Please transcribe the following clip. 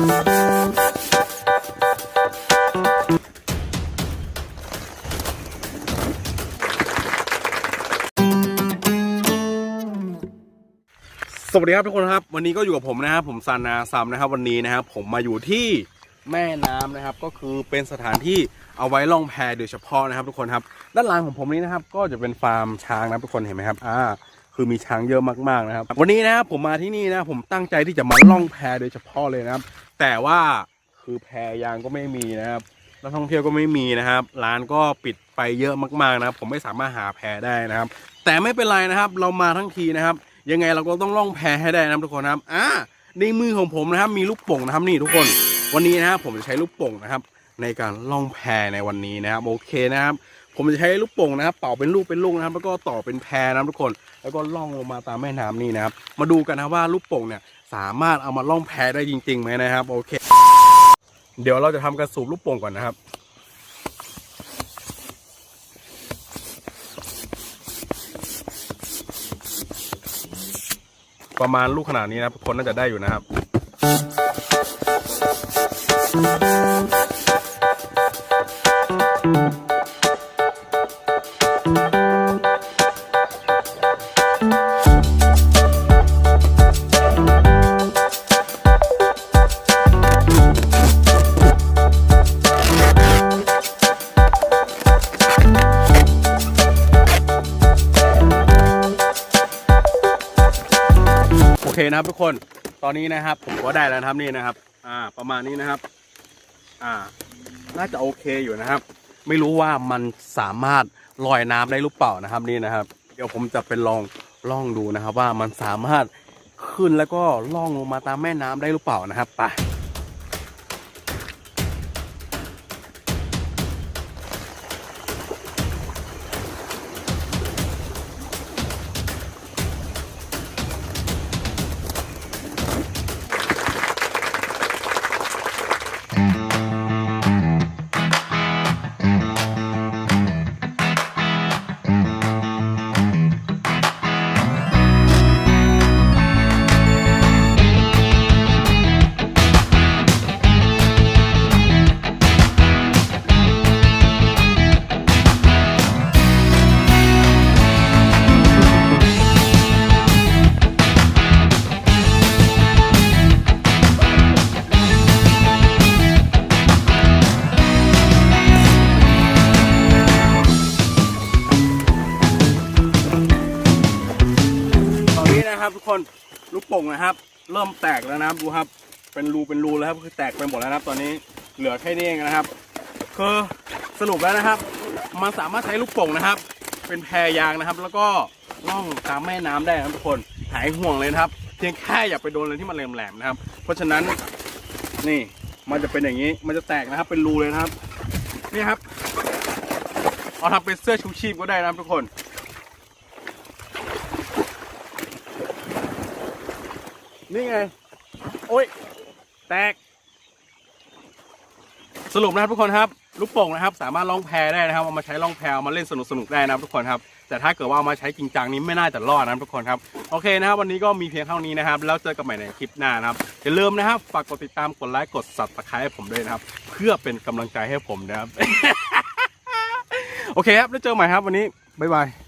สวัสดีครับทุกคนครับ วันนี้ก็อยู่กับผมนะครับผมซันนาซัมนะครับ วันนี้นะครับผมมาอยู่ที่แม่น้ำนะครับ ก็คือเป็นสถานที่เอาไว้ล่องแพโดยเฉพาะนะครับ ทุกคนครับ ด้านหลังของผมนี้นะครับ ก็จะเป็นฟาร์มช้างนะครับทุกคนเห็นไหมครับอ่า คือมีช้างเยอะมากๆนะครับ วันนี้นะครับผมมาที่นี่นะผมตั้งใจที่จะมาล่องแพโดยเฉพาะเลยนะครับ แต่ว่าคือแพยางก็ไม่มีนะครับนักท่องเที่ยวก็ไม่มีนะครับ ร้านก็ปิดไปเยอะมากๆนะครับ ผมไม่สามารถหาแพได้นะครับ แต่ไม่เป็นไรนะครับ เรามาทั้งทีนะครับ ยังไงเราก็ต้องล่องแพให้ได้นะครับทุกคนนะครับอ่าในมือของผมนะครับมีลูกโป่งนะครับนี่ทุกคน วันนี้นะครับผมจะใช้ลูกโป่งนะครับ ในการล่องแพในวันนี้นะครับโอเคนะครับ ผมจะใช้ลูกโป่งนะครับ เป่าเป็นลูกเป็นลูกนะครับ แล้วก็ต่อเป็นแพนะครับทุกคน แล้วก็ล่องลงมาตามแม่น้ำนี่นะครับ มาดูกันนะว่าลูกโป่งเนี่ยสามารถเอามาล่องแพได้จริงๆไหมนะครับ โอเค เดี๋ยวเราจะทำการสูบลูกโป่งก่อนนะครับประมาณลูกขนาดนี้นะทุกคนน่าจะได้อยู่นะครับ นะครับทุกคนตอนนี้นะครับ ผมก็ได้แล้วครับนี่นะครับ อ่า ประมาณนี้นะครับ อ่า น่าจะโอเคอยู่นะครับ ไม่รู้ว่ามันสามารถลอยน้ำได้หรือเปล่านะครับนี่นะครับ เดี๋ยวผมจะเป็นลองล่องดูนะครับ ว่ามันสามารถขึ้นแล้วก็ล่องลงมาตามแม่น้ำได้หรือเปล่านะครับไป นะครับทุกคนลูกโป่งนะครับ เริ่มแตกแล้วนะครับดูครับ เป็นรูเป็นรูแล้วครับคือแตกไปหมดแล้วนะครับ ตอนนี้เหลือแค่นี้เองนะครับ คือสรุปแล้วนะครับ มันสามารถใช้ลูกโป่งนะครับ เป็นแพรยางนะครับ แล้วก็ล่องตามแม่น้ำได้นะครับทุกคนหายห่วงเลยนะครับ เพียงแค่อย่าไปโดนอะไรที่มันแหลมๆนะครับ เพราะฉะนั้นนี่มันจะเป็นอย่างนี้มันจะแตกนะครับ เป็นรูเลยนะครับ นี่ครับเอาทำเป็นเสื้อชูชีพก็ได้นะครับทุกคน นี่ไง โอ้ย แตก สรุปนะครับทุกคนครับ ลูกโป่งนะครับ สามารถล่องแพได้นะครับ เอามาใช้ล่องแพเอามาเล่นสนุกสนุกได้นะครับทุกคนครับ แต่ถ้าเกิดว่าเอามาใช้จริงจังนี้ไม่น่าจะรอดนะครับทุกคนครับ โอเคนะครับ วันนี้ก็มีเพียงเท่านี้นะครับ แล้วเจอกันใหม่ในคลิปหน้านะครับ อย่าลืมนะครับ ฝากกดติดตาม กดไลค์ กด subscribe ให้ผมด้วยนะครับ เพื่อเป็นกำลังใจให้ผมนะครับ โอเคครับ แล้วเจอกันใหม่ครับวันนี้ บ๊ายบาย